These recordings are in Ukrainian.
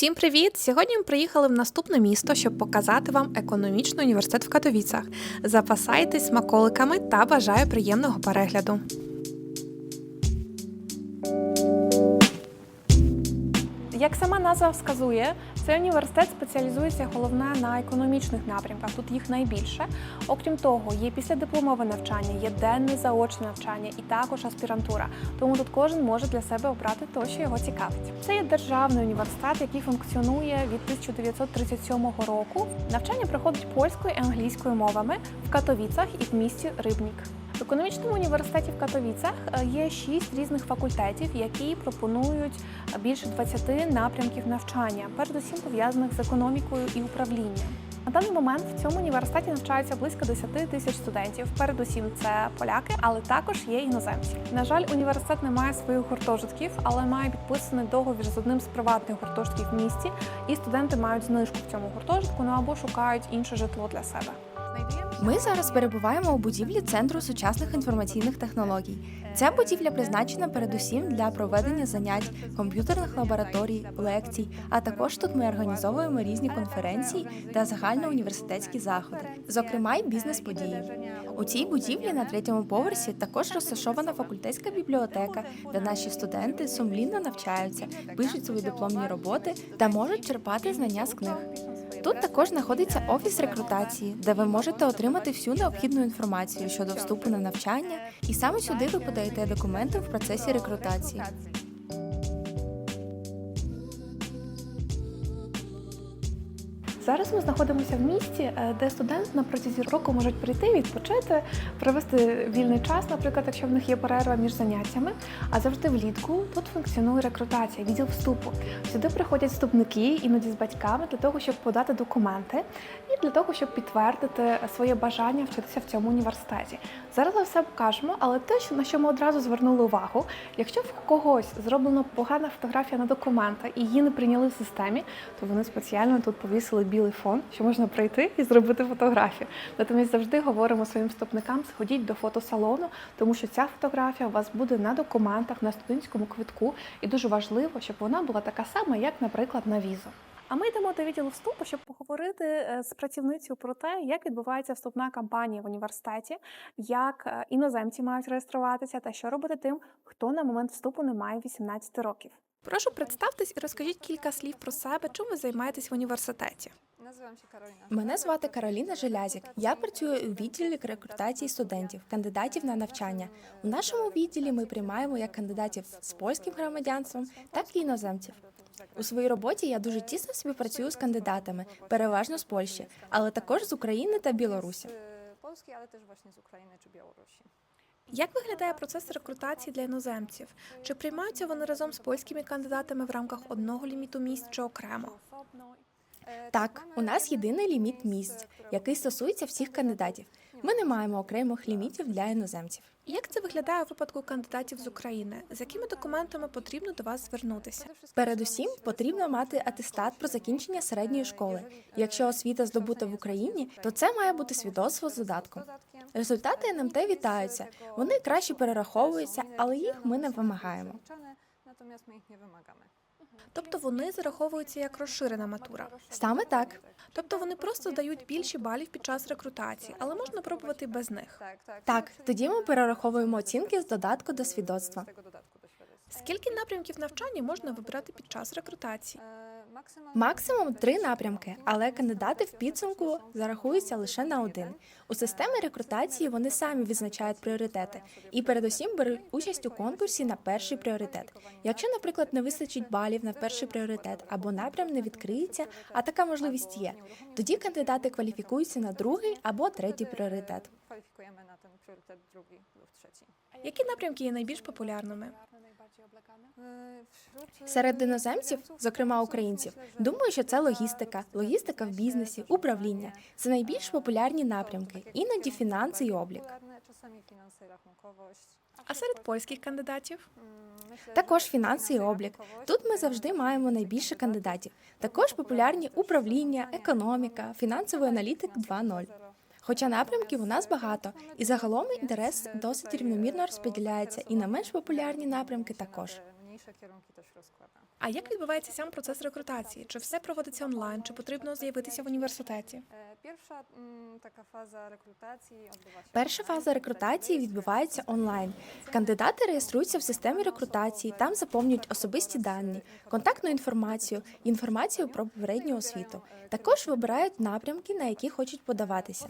Всім привіт! Сьогодні ми приїхали в наступне місто, щоб показати вам економічний університет в Катовіцях. Запасайтесь смаколиками та бажаю приємного перегляду. Як сама назва вказує, цей університет спеціалізується головне на економічних напрямках. Тут їх найбільше. Окрім того, є післядипломове навчання, є денне заочне навчання і також аспірантура. Тому тут кожен може для себе обрати те, що його цікавить. Це є державний університет, який функціонує від 1937 року. Навчання проходить польською і англійською мовами в Катовіцах і в місті Рибнік. В економічному університеті в Катовіцях е, є шість різних факультетів, які пропонують більше 20 напрямків навчання, передусім пов'язаних з економікою і управлінням. На даний момент в цьому університеті навчається близько 10 тисяч студентів. Передусім це поляки, але також є іноземці. На жаль, університет не має своїх гуртожитків, але має підписаний договір з одним з приватних гуртожитків в місті, і студенти мають знижку в цьому гуртожитку, ну або шукають інше житло для себе. Ми зараз перебуваємо у будівлі Центру сучасних інформаційних технологій. Ця будівля призначена передусім для проведення занять, комп'ютерних лабораторій, лекцій. А також тут ми організовуємо різні конференції та загальноуніверситетські заходи, зокрема й бізнес-події. У цій будівлі на третьому поверсі також розташована факультетська бібліотека, де наші студенти сумлінно навчаються, пишуть свої дипломні роботи та можуть черпати знання з книг. Тут також знаходиться офіс рекрутації, де ви можете отримати всю необхідну інформацію щодо вступу на навчання, і саме сюди ви подаєте документи в процесі рекрутації. Зараз ми знаходимося в місті, е, де студенти на протязі року можуть прийти, відпочити, провести вільний час, наприклад, якщо в них є перерва між заняттями. А завжди влітку тут функціонує рекрутація, відділ вступу. Сюди приходять вступники, іноді з батьками, для того, щоб подати документи і для того, щоб підтвердити своє бажання вчитися в цьому університеті. Зараз ми все покажемо, але те, на що ми одразу звернули увагу, якщо в когось зроблена погана фотографія на документах і її не прийняли в системі, то вони спеціально тут повісили білий фон, що можна прийти і зробити фотографію. Натомість завжди говоримо своїм вступникам, сходіть до фотосалону, тому що ця фотографія у вас буде на документах, на студентському квитку, і дуже важливо, щоб вона була така сама, як, наприклад, на візу. А ми йдемо до відділу вступу, щоб поговорити е, з працівницею про те, як відбувається вступна кампанія в університеті, як е, іноземці мають реєструватися та що робити тим, хто на момент вступу не має 18 років. Прошу представтесь і розкажіть кілька слів про себе, чим ви займаєтесь в університеті. Мене звати Кароліна Желязік. Я працюю у відділі рекрутації студентів, кандидатів на навчання. У нашому відділі ми приймаємо як кандидатів з польським громадянством, так і іноземців. У своїй роботі я дуже тісно співпрацюю з кандидатами, переважно з Польщі, але також з України та Білорусі. Polski, ale też właśnie z Ukrainy czy Białorusi. Як виглядає процес рекрутації для іноземців? Чи приймаються вони разом з польськими кандидатами в рамках одного ліміту місць чи окремо? Так, у нас єдиний ліміт місць, який стосується всіх кандидатів. Ми не маємо окремих лімітів для іноземців. Як це виглядає у випадку кандидатів з України? З якими документами потрібно до вас звернутися? Передусім потрібно мати атестат про закінчення середньої школи. Якщо освіта здобута в Україні, то це має бути свідоцтво з додатком. Результати НМТ вітаються. Вони краще перераховуються, але їх ми не вимагаємо. Natomiast my ich nie wymagamy. Тобто вони зараховуються як розширена матура. Саме так. Тобто вони просто дають більше балів під час рекрутації, але можна пробувати без них. Так, тоді ми перераховуємо оцінки з додатку до свідоцтва. Скільки напрямків навчання можна вибирати під час рекрутації? Максимум три напрямки, але кандидати в підсумку зарахуються лише на один. У системі рекрутації вони самі відзначають пріоритети і передусім беруть участь у конкурсі на перший пріоритет. Якщо, наприклад, не вистачить балів на перший пріоритет або напрям не відкриється, а така можливість є, тоді кандидати кваліфікуються на другий або третій пріоритет. Які напрямки є найбільш популярними? Wśród, e, Серед іноземців, зокрема українців, думаю, що це логістика, логістика в бізнесі, управління. Це найбільш популярні напрямки, іноді фінанси і облік. А серед польських кандидатів? Також фінанси і облік. Тут ми завжди маємо найбільше кандидатів. Також популярні управління, економіка, фінансовий аналітик 2.0. Хоча напрямків у нас багато, і загалом інтерес досить рівномірно розподіляється і на менш популярні напрямки також. А як відбувається сам процес рекрутації? Чи все проводиться онлайн, чи потрібно з'явитися в університеті? Taka faza rekrutacji odbywa się Перша фаза рекрутації відбувається онлайн. Кандидати реєструються в системі рекрутації, там заповнюють особисті дані, контактну інформацію, інформацію про попередню освіту. Також вибирають напрямки, на які хочуть подаватися.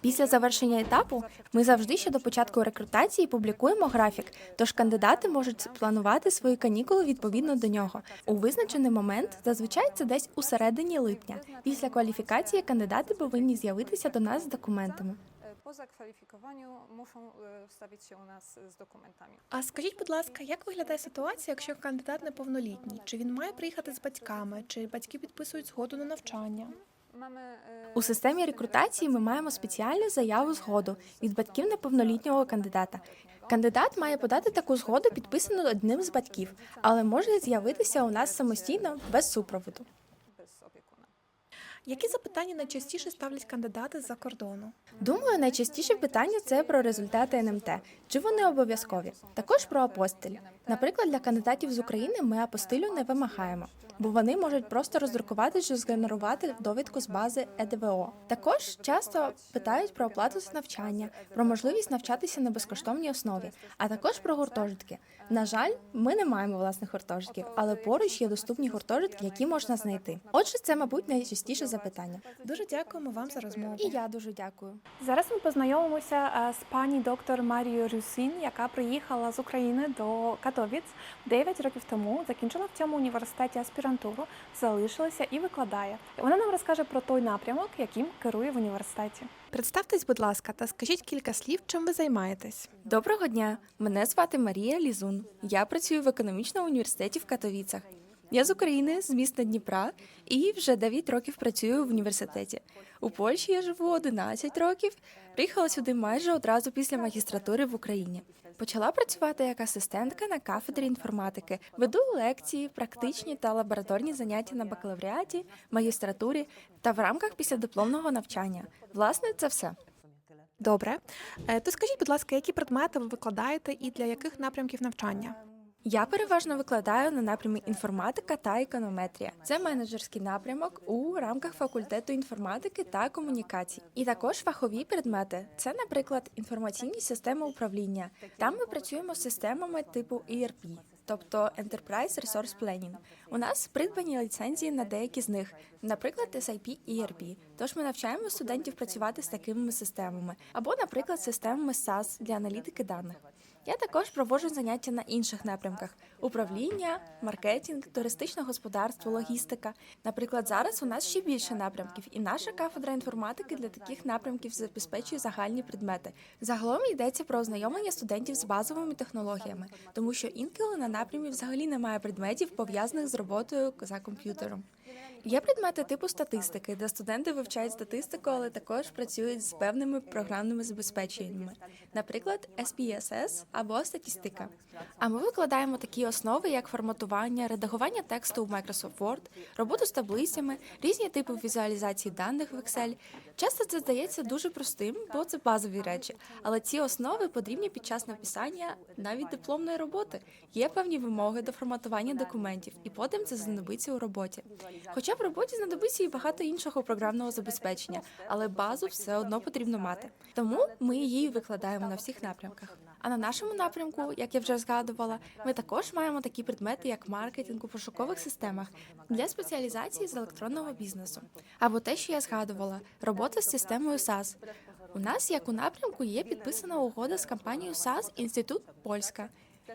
Після завершення етапу ми завжди ще до початку рекрутації публікуємо графік, тож кандидати можуть планувати свої канікули відповідно до нього. У визначений момент, зазвичай це десь у середині липня. Після кваліфікації кандидати повинні з'явитися до нас з документами. zakwalifikowaniu muszą e, wstawić się u nas z dokumentami. А скажіть, будь ласка, як виглядає ситуація, якщо кандидат неповнолітній? Чи він має приїхати з батьками, чи батьки підписують згоду на навчання? E, У системі рекрутації ми маємо спеціальну заяву згоду від батьків неповнолітнього кандидата. Кандидат має подати таку згоду, підписану одним з батьків, але може з'явитися у нас самостійно без супроводу. Які запитання найчастіше ставлять кандидати з-за кордону? Думаю, найчастіше питання це про результати НМТ. Чи вони обов'язкові? Також про апостиль. Наприклад, для кандидатів з України ми апостилю не вимагаємо, бо вони можуть просто роздрукувати чи згенерувати довідку з бази ЕДВО. Також часто питають про оплату за навчання, про можливість навчатися на безкоштовній основі, а також про гуртожитки. На жаль, ми не маємо власних гуртожитків, але поруч є доступні гуртожитки, які можна знайти. Отже, це, мабуть, найчастіше запитання. Дуже дякуємо вам за розмову. І я дуже дякую. Зараз ми познайомимося е, з пані доктор Марією Рюсин, яка приїхала з України до Катовіц 9 років тому, закінчила в цьому університеті аспірантуру, залишилася і викладає. Вона нам розкаже про той напрямок, яким керує в університеті. Представтесь, будь ласка, та скажіть кілька слів, чим ви займаєтесь. Доброго дня! Мене звати Марія Лізун. Я працюю в економічному університеті в Катовіцах. Я з України, з міста Дніпра, і вже 9 років працюю в університеті. У Польщі я живу 11 років. Приїхала сюди майже одразу після магістратури в Україні. Почала працювати як асистентка на кафедрі інформатики. Веду лекції, практичні та лабораторні заняття на бакалавріаті, магістратурі та в рамках післядипломного навчання. Власне, це все. Добре. Е, То скажіть, будь ласка, які предмети ви викладаєте і для яких напрямків навчання? Я переважно викладаю на напрямі інформатика та економетрія. Це менеджерський напрямок у рамках факультету інформатики та комунікацій. І також фахові предмети. Це, наприклад, інформаційні системи управління. Там ми працюємо з системами типу ERP, тобто Enterprise Resource Planning. У нас придбані ліцензії на деякі з них, наприклад, SIP ERP. Тож ми навчаємо студентів працювати з такими системами, або, наприклад, системами SAS для аналітики даних. Я також проводжу заняття на інших напрямках: управління, маркетинг, туристичне господарство, логістика. Наприклад, зараз у нас ще більше напрямків, і наша кафедра інформатики для таких напрямків забезпечує загальні предмети. Загалом йдеться про ознайомлення студентів з базовими технологіями, тому що інколи на напрямі взагалі немає предметів, пов'язаних з роботою за комп'ютером. Є предмети типу статистики, де студенти вивчають статистику, але також працюють з певними програмними забезпеченнями, наприклад, SPSS або статистика. А ми викладаємо такі основи, як форматування, редагування тексту у Microsoft Word, роботу з таблицями, різні типи візуалізації даних в Excel. Часто це здається дуже простим, бо це базові речі, але ці основи потрібні під час написання навіть дипломної роботи. Є певні вимоги до форматування документів, і потім це знадобиться у роботі. Хоча в роботі знадобиться і багато іншого програмного забезпечення, але базу все одно потрібно мати. Тому ми її викладаємо на всіх напрямках. А на нашому напрямку, як я вже згадувала, ми також маємо такі предмети, як маркетинг у пошукових системах для спеціалізації з електронного бізнесу. Або те, що я згадувала, робота з системою SAS. У нас, як у напрямку, є підписана угода з компанією SAS Інститут Польська,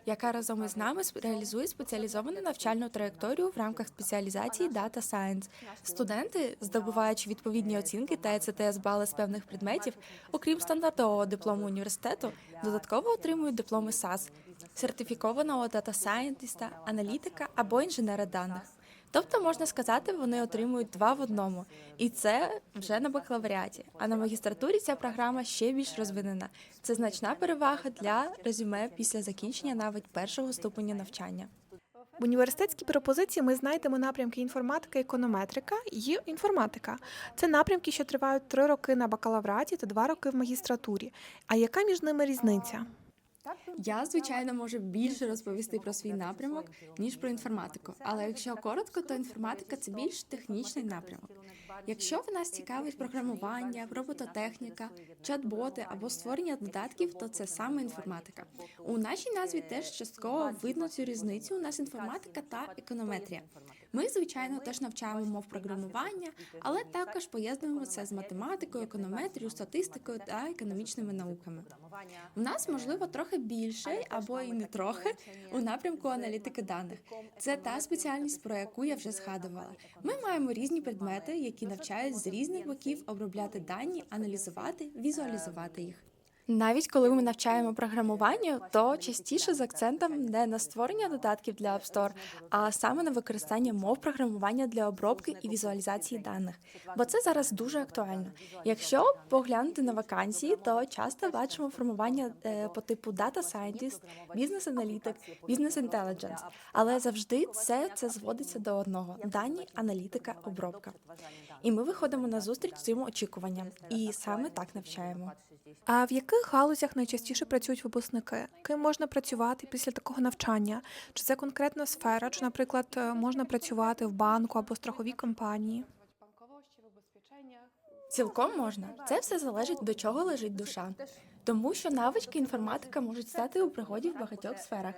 яка разом із нами реалізує спеціалізовану навчальну траєкторію в рамках спеціалізації Data Science. Студенти, здобуваючи відповідні оцінки та ЕЦТС бали з певних предметів, окрім стандартового диплому університету, додатково отримують дипломи SAS, сертифікованого дата сайентиста, аналітика або інженера даних. Тобто, можна сказати, вони отримують два в одному, і це вже на бакалавріаті. А на магістратурі ця програма ще більш розвинена. Це значна перевага для резюме після закінчення навіть першого ступеня навчання. В університетській пропозиції ми знайдемо напрямки інформатика, економетрика і інформатика. Це напрямки, що тривають три роки на бакалавраті та два роки в магістратурі. А яка між ними різниця? Я, звичайно, можу більше розповісти про свій напрямок, ніж про інформатику. Але якщо коротко, то інформатика це більш технічний напрямок. Якщо в нас цікавить програмування, робототехніка, чат-боти або створення додатків, то це саме інформатика. У нашій назві теж частково видно цю різницю. У нас інформатика та економетрія. Ми, звичайно, теж навчаємо мов програмування, але також поєднуємо це з математикою, економетрією, статистикою та економічними науками. У нас можливо трохи більше або і не трохи у напрямку аналітики даних. Це та спеціальність, про яку я вже згадувала. Ми маємо різні предмети, які навчають з різних боків обробляти дані, аналізувати, візуалізувати їх. Навіть коли ми навчаємо програмуванню, то частіше з акцентом не на створення додатків для App Store, а саме на використання мов програмування для обробки і візуалізації даних. Бо це зараз дуже актуально. Якщо поглянути на вакансії, то часто бачимо формування е, по типу Data Scientist, Business Analytic, Business Intelligence. Але завжди все це зводиться до одного: дані, аналітика, обробка. І ми виходимо на зустріч цим очікуванням, і саме так навчаємо. А в яких галузях найчастіше працюють випускники? Ким можна працювати після такого навчання? Чи це конкретна сфера, чи, наприклад, е, можна працювати в банку або страховій компанії? Цілком можна. Це все залежить до чого лежить душа. Тому що навички інформатика можуть стати у пригоді в багатьох сферах.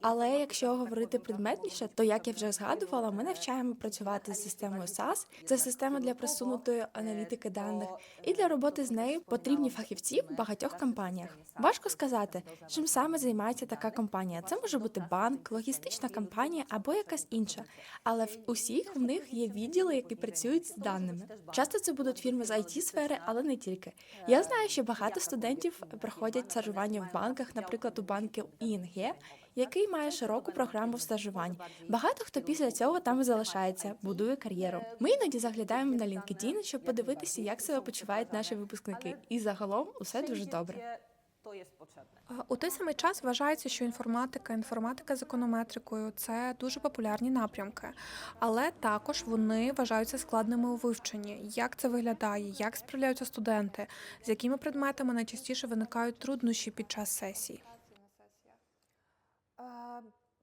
Але якщо говорити предметніше, то як я вже згадувала, ми навчаємо працювати з системою SAS. Це система для просунутої аналітики даних, і для роботи з нею потрібні фахівці в багатьох компаніях. Важко сказати, чим саме займається така компанія. Це може бути банк, логістична компанія або якась інша. Але в усіх в них є відділи, які працюють з даними. Часто це будуть фірми з it сфери, але не тільки. Я знаю, що багато студентів проходять стажування в банках, наприклад, у банки ING, який має широку програму стажувань. Багато хто після цього там залишається, будує кар'єру. Ми іноді заглядаємо на LinkedIn, щоб подивитися, як себе почувають наші випускники. І загалом усе дуже добре. To jest potrzebne. У той самий час вважається, що інформатика, інформатика з економетрикою це дуже популярні напрямки, але також вони вважаються складними у вивченні. Як це виглядає? Як справляються студенти? З якими предметами найчастіше виникають труднощі під час сесії?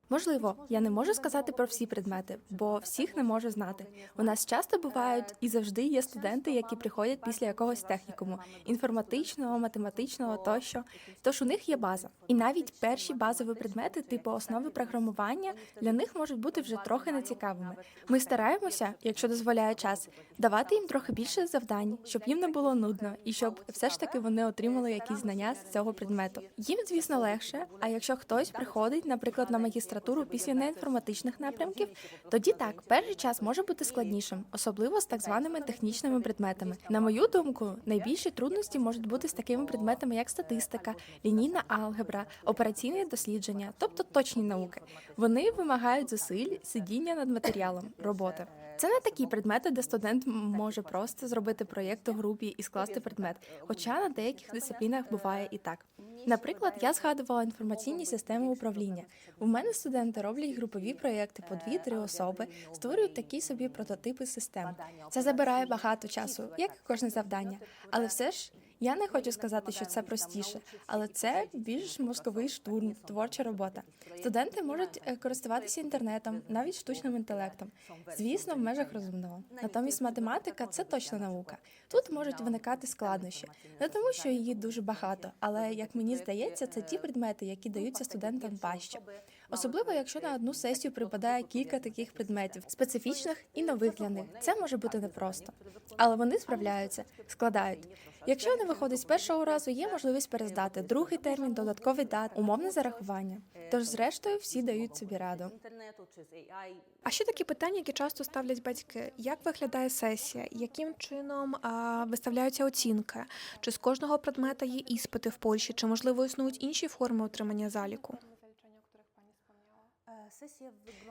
Можливо, я не можу сказати про всі предмети, бо всіх не можу знати. У нас часто бувають і завжди є студенти, які приходять після якогось технікуму інформатичного, математичного тощо. Тож у них є база. І навіть перші базові предмети, типу основи програмування, для них можуть бути вже трохи нецікавими. Ми стараємося, якщо дозволяє час, давати їм трохи більше завдань, щоб їм не було нудно, і щоб все ж таки вони отримали якісь знання з цього предмету. Їм, звісно, легше. А якщо хтось приходить, наприклад, на магістратуру після неінформатичних напрямків, тоді так, перший час може бути складнішим, особливо з так званими технічними предметами. На мою думку, найбільші трудності можуть бути з такими предметами, як статистика, лінійна алгебра, операційне дослідження, тобто точні науки. Вони вимагають зусиль, сидіння над матеріалом, роботи. Це не такі предмети, де студент може просто зробити проєкт у групі і скласти предмет. Хоча на деяких дисциплінах буває і так. Наприклад, я згадувала інформаційні системи управління. У мене студенти роблять групові проєкти по дві-три особи, створюють такі собі прототипи систем. Це забирає багато часу, як і кожне завдання. Але все ж я не хочу сказати, що це простіше, але це більш мозковий штурм, творча робота. Студенти можуть е, користуватися інтернетом, навіть штучним інтелектом. Звісно, в межах розумного. Натомість математика це точна наука. Тут можуть виникати складнощі, не тому, що її дуже багато, але як мені здається, це ті предмети, які даються студентам важче. Особливо, якщо на одну сесію припадає кілька таких предметів, специфічних і нових для них. Це може бути непросто, але вони справляються, складають. Якщо не виходить з першого разу, є можливість перездати другий термін, додатковий дат, умовне зарахування. Тож, зрештою, всі дають собі раду. А ще такі питання, які часто ставлять батьки: як виглядає сесія, яким чином а, виставляються оцінки? Чи з кожного предмета є іспити в Польщі, чи можливо існують інші форми отримання заліку?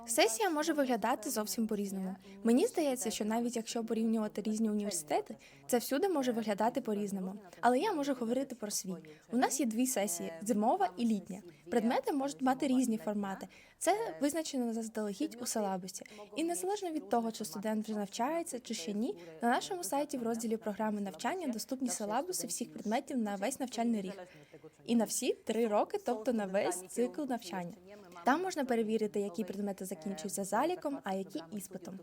Сесія може виглядати зовсім по-різному. Мені здається, що навіть якщо порівнювати різні університети, це всюди може виглядати по-різному. Але я можу говорити про свій. У нас є дві сесії: зимова і літня. Предмети можуть мати різні формати. Це визначено заздалегідь у силабусі. І незалежно від того, чи студент вже навчається чи ще ні, на нашому сайті в розділі програми навчання доступні силабуси всіх предметів на весь навчальний рік. і на всі три роки, тобто на весь цикл навчання. Там можна перевірити, які предмети закінчуються заліком, а які іспитом.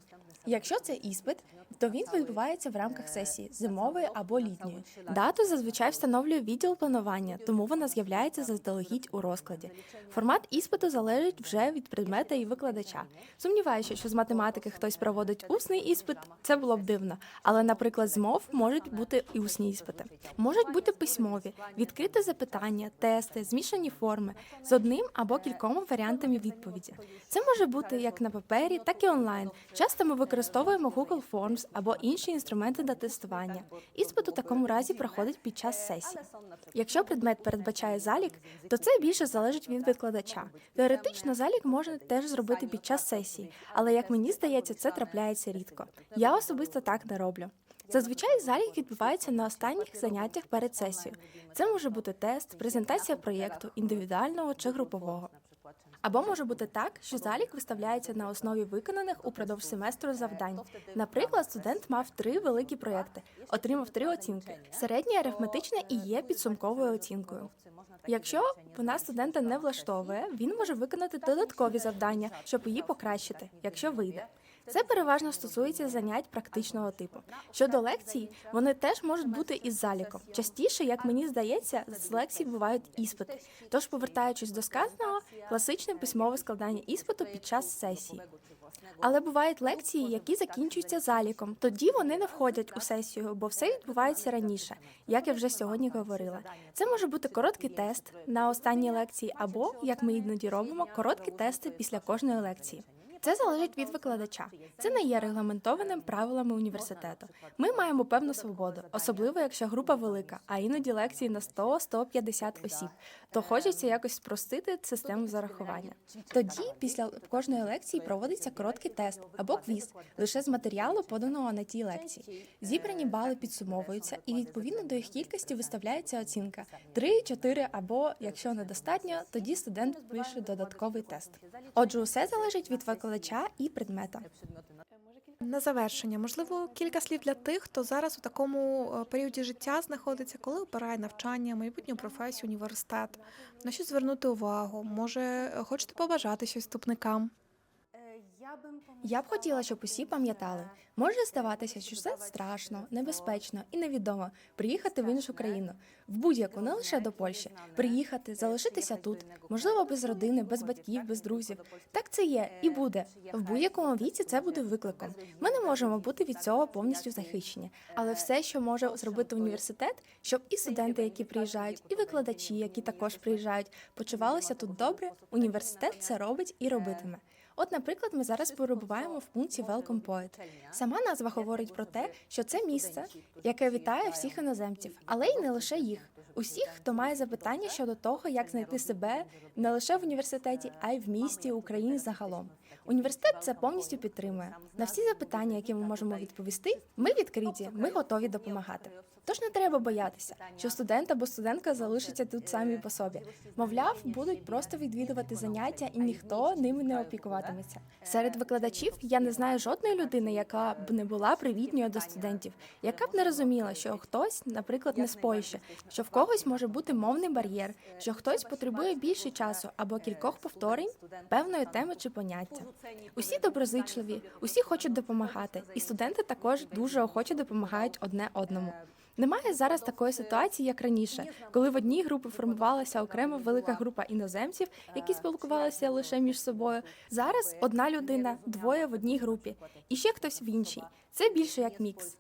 Якщо це іспит, то він відбувається в рамках сесії зимової або літньої. Дату зазвичай встановлює відділ планування, тому вона з'являється заздалегідь у розкладі. Формат іспиту залежить вже від предмета і викладача. Сумніваюся, що з математики хтось проводить усний іспит, це було б дивно. Але, наприклад, з мов можуть бути і усні іспити. Можуть бути письмові, відкрите запитання, тести, змішані форми з одним або кількома варіантами відповіді. Це може бути як на папері, так і онлайн. Часто ми використовуємо Google Forms або інші інструменти для тестування. Іспит у такому разі проходить під час сесії. Якщо предмет передбачає залік, то це більше залежить від викладача. Теоретично залік можна теж зробити під час сесії, але як мені здається, це трапляється рідко. Я особисто так не роблю. Зазвичай залік відбувається на останніх заняттях перед сесією. Це може бути тест, презентація проєкту, індивідуального чи групового. Або може бути так, що залік виставляється на основі виконаних упродовж семестру завдань. Наприклад, студент мав три великі проекти, отримав три оцінки. Середня арифметична і є підсумковою оцінкою. Якщо вона студента не влаштовує, він може виконати додаткові завдання, щоб її покращити, якщо вийде. Це переважно стосується занять практичного типу. Щодо лекцій, вони теж можуть бути із заліком. Частіше, як мені здається, з лекцій бувають іспити. Тож, повертаючись до сказаного, класичне письмове складання іспиту під час сесії. Але бувають лекції, які закінчуються заліком. Тоді вони не входять у сесію, бо все відбувається раніше, як я вже сьогодні говорила. Це може бути короткий тест на останній лекції, або як ми іноді робимо, короткі тести після кожної лекції. Це залежить від викладача. Це не є регламентованим правилами університету. Ми маємо певну свободу, особливо якщо група велика, а іноді лекції на 100-150 осіб. То хочеться якось спростити систему зарахування. Тоді, після кожної лекції, проводиться короткий тест або квіз лише з матеріалу, поданого на тій лекції. Зібрані бали підсумовуються, і відповідно до їх кількості виставляється оцінка 3, 4 або, якщо недостатньо, тоді студент пише додатковий тест. Отже, усе залежить від викладача і предмета. На завершення, можливо, кілька слів для тих, хто зараз у такому е, періоді життя знаходиться, коли обирає навчання, майбутню професію, університет. На що звернути увагу? Може, е, хочете побажати щось вступникам? Я б хотіла, щоб усі пам'ятали, може здаватися, що це страшно, небезпечно і невідомо приїхати в іншу країну, в будь-яку, не лише до Польщі, приїхати, залишитися тут, можливо, без родини, без батьків, без друзів. Так це є і буде. В будь-якому віці це буде викликом. Ми не можемо бути від цього повністю захищені. Але все, що може зробити університет, щоб і студенти, які приїжджають, і викладачі, які також приїжджають, почувалися тут добре. Університет це робить і робитиме. От, наприклад, ми зараз перебуваємо в пункті Welcome Poet. Сама назва говорить про те, що це місце, яке вітає всіх іноземців, але й не лише їх. Усіх, хто має запитання щодо того, як знайти себе не лише в університеті, а й в місті Україні загалом. Університет це повністю підтримує. На всі запитання, які ми можемо відповісти, ми відкриті, ми готові допомагати. Тож не треба боятися, що студент або студентка залишаться тут самі по собі. Мовляв, будуть просто відвідувати заняття, і ніхто ними не опікуватиметься. Серед викладачів я не знаю жодної людини, яка б не була привітною до студентів, яка б не розуміла, що хтось, наприклад, не Польщі, що в когось може бути мовний бар'єр, що хтось потребує більше часу або кількох повторень певної теми чи поняття. Усі доброзичливі, усі хочуть допомагати, і студенти також дуже охоче допомагають одне одному. Немає зараз такої ситуації, як раніше, коли в одній групі формувалася окрема велика група іноземців, які спілкувалися лише між собою. Зараз одна людина, двоє в одній групі, і ще хтось в іншій. Це більше як мікс.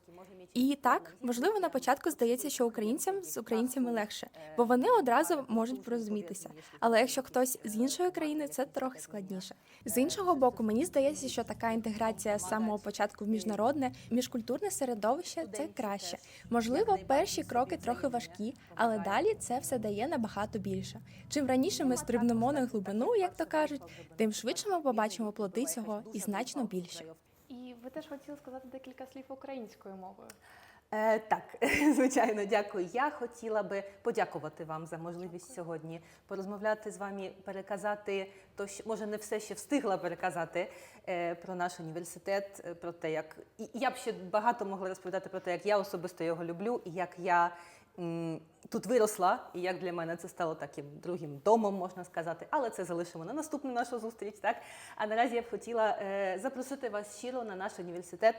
І так, можливо, на початку здається, що українцям з українцями легше, бо вони одразу можуть порозумітися. Але якщо хтось з іншої країни, це трохи складніше. З іншого боку, мені здається, що така інтеграція з самого початку в міжнародне міжкультурне середовище це краще. Можливо, перші кроки трохи важкі, але далі це все дає набагато більше. Чим раніше ми стрибнемо на глибину, як то кажуть, тим швидше ми побачимо плоди цього і значно більше. Ви теж хотіли сказати декілька слів українською мовою. Е, так, звичайно, дякую. Я хотіла би подякувати вам за можливість сьогодні порозмовляти з вами, переказати то, що може не все ще встигла переказати е, про наш університет, е, про те, як і я б ще багато могла розповідати про те, як я особисто його люблю, і як я тут виросла, і як для мене це стало таким другим домом, можна сказати. Але це залишимо на наступну нашу зустріч. Так? А наразі я б хотіла е, запросити вас щиро на наш університет,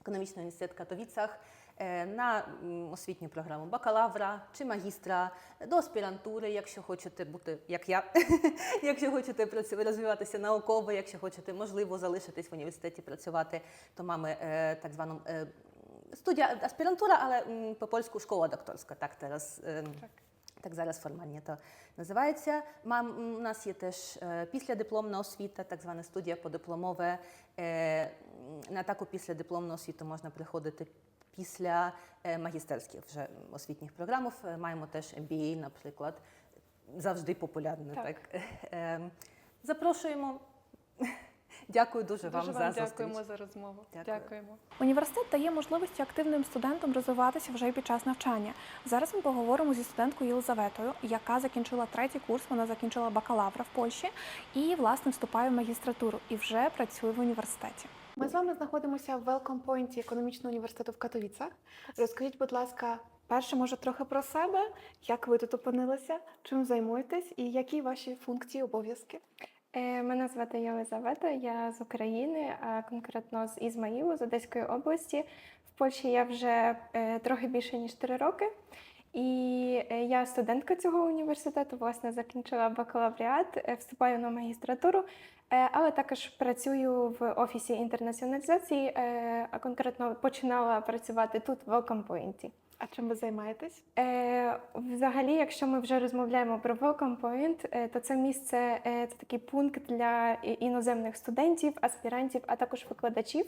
економічний університет Катовіцах. е, На освітню програму бакалавра чи магістра до аспірантури, якщо хочете бути як я, якщо хочете розвиватися науково, якщо хочете можливо залишитись в університеті працювати, то маємо е, так звану е, студія аспірантура, але м, по польську школа докторська. Так зараз е, так зараз формально то називається. Мам, у нас є теж е, післядипломна освіта, так звана студія подипломове. Е, на таку післядипломну освіту можна приходити після е, магістерських вже освітніх програмів. Е, Маємо теж MBA, наприклад. Завжди популярне. Так. Так. Е, запрошуємо. Дякую дуже, Дуже вам вам за дякуємо за розмову. Дякую. Дякуємо. Університет дає можливості активним студентам розвиватися вже й під час навчання. Зараз ми поговоримо зі студенткою Єлизаветою, яка закінчила третій курс. Вона закінчила бакалавра в Польщі і власне вступає в магістратуру і вже працює в університеті. Ми з вами знаходимося в Welcome Point економічного університету в Катовіцах. Розкажіть, будь ласка, перше, може, трохи про себе, як ви тут опинилися, чим займуєтесь і які ваші функції, обов'язки? Е, Мене звати Єлизавета, я з України, а конкретно з Ізмаїлу, з Одеської області. В Польщі я вже е, трохи більше ніж три роки. І е, я студентка цього університету, власне, закінчила бакалавріат, вступаю на магістратуру, але також працюю в офісі інтернаціоналізації, а конкретно починала працювати тут в Welcome. А чим ви займаєтесь? Е, взагалі, якщо ми вже розмовляємо про Welcome Point, е, то це місце е, це такий пункт для іноземних студентів, аспірантів, а також викладачів.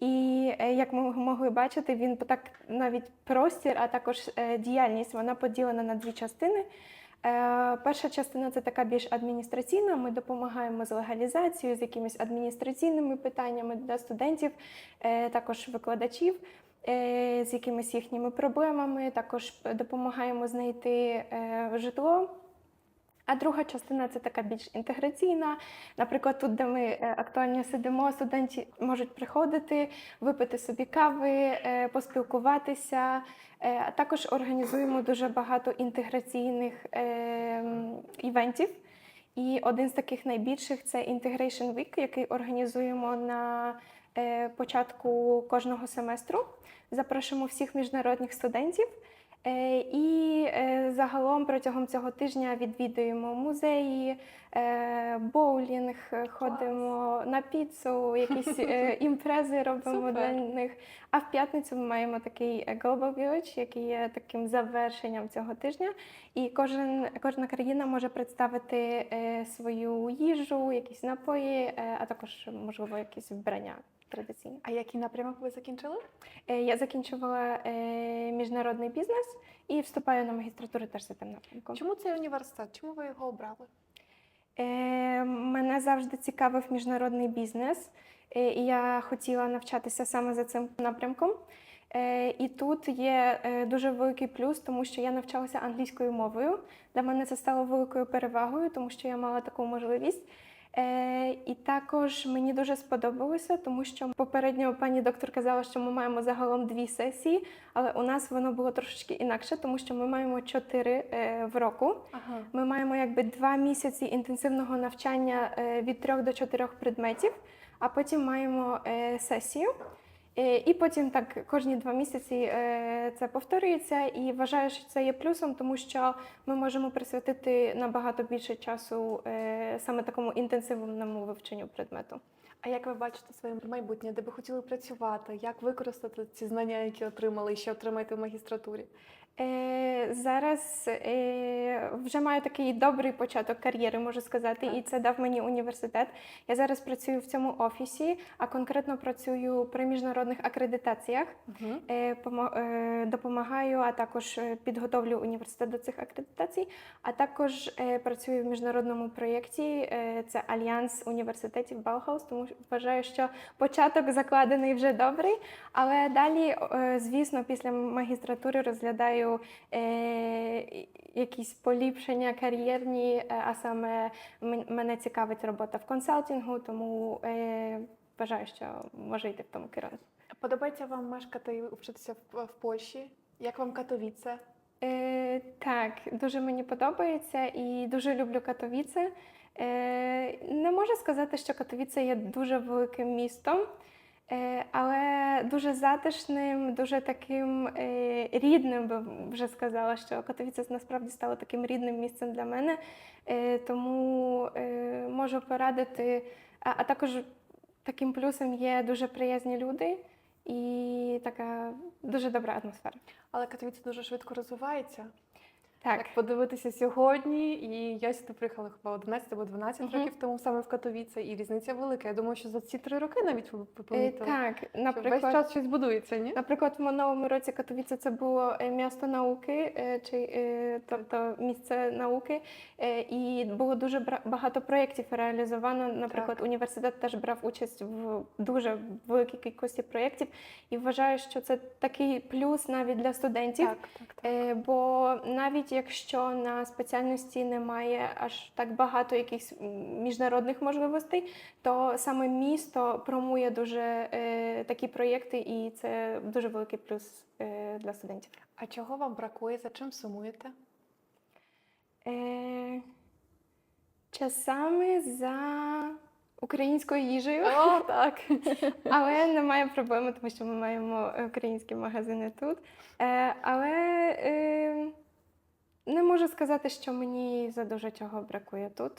І е, як ми могли бачити, він так навіть простір, а також діяльність вона поділена на дві частини. Перша частина це така більш адміністраційна. Ми допомагаємо з легалізацією, з якимись адміністраційними питаннями для студентів, також викладачів з якимись їхніми проблемами. Також допомагаємо знайти е, житло. А друга частина це така більш інтеграційна. Наприклад, тут, де ми е, актуально сидимо, студенти можуть приходити, випити собі кави, е, поспілкуватися. Е, А також організуємо дуже багато інтеграційних е, івентів. І один з таких найбільших це Integration Week, який організуємо на е, початку кожного семестру. Запрошуємо всіх міжнародних студентів. Е, І е, загалом протягом цього тижня відвідуємо музеї, е, боулінг, е, ходимо на піцу, якісь е, імпрези робимо Супер. для них. А в п'ятницю ми маємо такий е, Global Village, який є таким завершенням цього тижня. І кожен, кожна країна може представити е, свою їжу, якісь напої, е, а також, можливо, якісь вбрання традиційні. А який напрямок ви закінчили? Е, Я закінчувала е, міжнародний бізнес і вступаю на магістратуру теж за тим напрямком. Чому цей університет? Чому ви його обрали? Е, Мене завжди цікавив міжнародний бізнес, і я хотіла навчатися саме за цим напрямком. І тут є дуже великий плюс, тому що я навчалася англійською мовою. Для мене це стало великою перевагою, тому що я мала таку можливість. Е, І також мені дуже сподобалося, тому що попередньо пані доктор казала, що ми маємо загалом дві сесії, але у нас воно було трошечки інакше, тому що ми маємо чотири е, в року. Ага. Ми маємо якби два місяці інтенсивного навчання е, від трьох до чотирьох предметів, а потім маємо е, сесію. Е, І потім так кожні два місяці е, це повторюється. І вважаю, що це є плюсом, тому що ми можемо присвятити набагато більше часу е, саме такому інтенсивному вивченню предмету. А як ви бачите своє майбутнє, де би хотіли працювати? Як використати ці знання, які отримали і ще отримаєте в магістратурі? Е, зараз е, вже маю такий добрий початок кар'єри, можу сказати, і це дав мені університет. Я зараз працюю в цьому офісі, а конкретно працюю при міжнародних акредитаціях. Е, допомагаю, а також підготовлю університет до цих акредитацій. А також працюю в міжнародному проєкті. Це Альянс університетів Баухаус, тому вважаю, що початок закладений вже добрий. Але далі, звісно, після магістратури розглядаю е, якісь поліпшення кар'єрні, а саме мене цікавить робота в консалтингу, тому е, вважаю, що може йти в тому керунку. Подобається вам мешкати і вчитися в, Польщі? Як вам Катовіце? Е, так, дуже мені подобається і дуже люблю Катовіце. Е, не можу сказати, що Катовіце є дуже великим містом, але дуже затишним, дуже таким е, рідним би вже сказала, що Катовіце насправді стало таким рідним місцем для мене. Е, тому е, можу порадити, а, також таким плюсом є дуже приязні люди і така дуже добра атмосфера. Але Катовіце дуже швидко розвивається. Так. Як подивитися сьогодні, і я сюди приїхала хіба 11 або 12 Мгм. років тому саме в Катовіце, і різниця велика. Я думаю, що за ці три роки навіть ви Е, помітили. Так, що весь час щось будується, ні? наприклад, в минулому році Катовіце це було е, місто науки, е, чи тобто місце науки, і було дуже багато проєктів реалізовано. Наприклад, Так. університет теж брав участь в дуже великій кількості проєктів, і вважаю, що це такий плюс навіть для студентів. Так, так, так. Бо навіть якщо на спеціальності немає аж так багато якихось міжнародних можливостей, то саме місто промує дуже е, такі проєкти, і це дуже великий плюс е, для студентів. А чого вам бракує? За чим сумуєте? Е, часами за українською їжею. О, так. Але немає проблеми, тому що ми маємо українські магазини тут. Е, але е, не можу сказати, що мені за дуже чого бракує тут.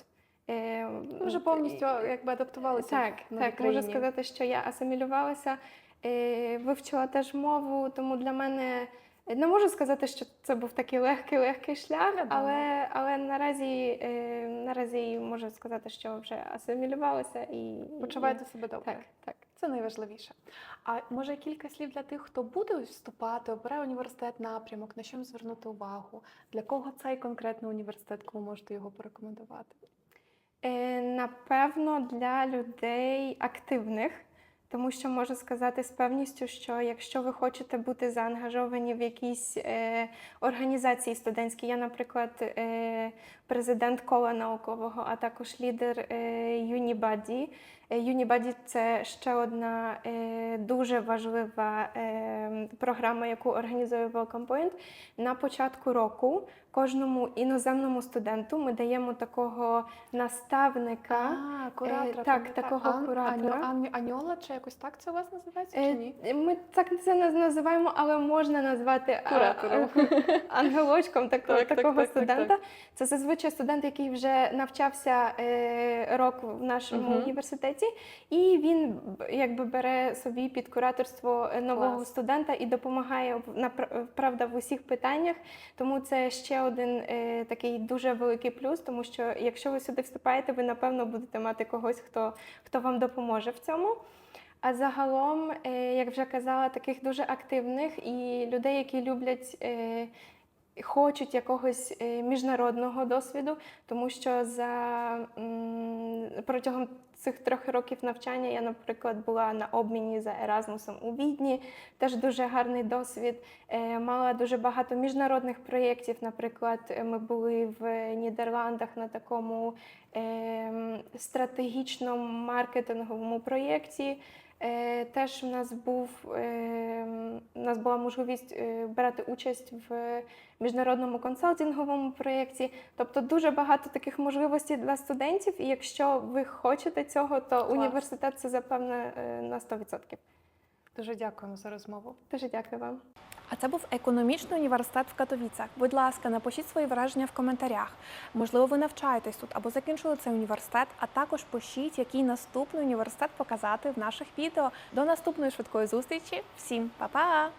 Е, вже повністю якби адаптувалися так, в так, можу сказати, що я асимілювалася, е, вивчила теж мову, тому для мене не можу сказати, що це був такий легкий легкий шлях, але, але наразі, е, наразі можу сказати, що вже асимілювалася і Почуваєте себе добре. Так, так. Це найважливіше. А може кілька слів для тих, хто буде вступати, обирає університет напрямок, на що звернути увагу? Для кого цей конкретний університет, кому можете його порекомендувати? Е, Напевно, для людей активних, тому що можу сказати з певністю, що якщо ви хочете бути заангажовані в якійсь е, організації студентській, я, наприклад, е, президент кола наукового, а також лідер е, Юнібаді. Е, Юнібаді це ще одна е, дуже важлива е, програма, яку організує Welcome Point. На початку року кожному іноземному студенту ми даємо такого наставника. А, куратора. так, такого Ан- куратора. Аньо- Аньо- Аньола, чи якось так це у вас називається, Е, чи ні? Ми так це називаємо, але можна назвати Куратором. ангелочком такого, Так, так, такого так, так, студента. Це зазвичай студент, який вже навчався е, рок в нашому Мгм. університеті, і він якби бере собі під кураторство е, нового Клас. студента і допомагає в- правда в усіх питаннях. Тому це ще один е, такий дуже великий плюс, тому що якщо ви сюди вступаєте, ви напевно будете мати когось, хто, хто вам допоможе в цьому. А загалом, е, як вже казала, таких дуже активних і людей, які люблять. е, Хочуть якогось е, міжнародного досвіду, тому що за протягом цих трьох років навчання я, наприклад, була на обміні за Еразмусом у Відні, теж дуже гарний досвід. Е, Мала дуже багато міжнародних проєктів. Наприклад, е, ми були в Нідерландах на такому ем, стратегічному маркетинговому проєкті. Е, Теж в нас був ем, у нас була можливість е, брати участь в міжнародному консалтинговому проєкті. Тобто дуже багато таких можливостей для студентів. І якщо ви хочете цього, то університет це запевне е, на 100%. Дуже дякуємо за розмову. Дуже дякую вам. А це був економічний університет в Катовіцях. Будь ласка, напишіть свої враження в коментарях. Можливо, ви навчаєтесь тут або закінчили цей університет, а також пишіть, який наступний університет показати в наших відео. До наступної швидкої зустрічі. Всім па-па!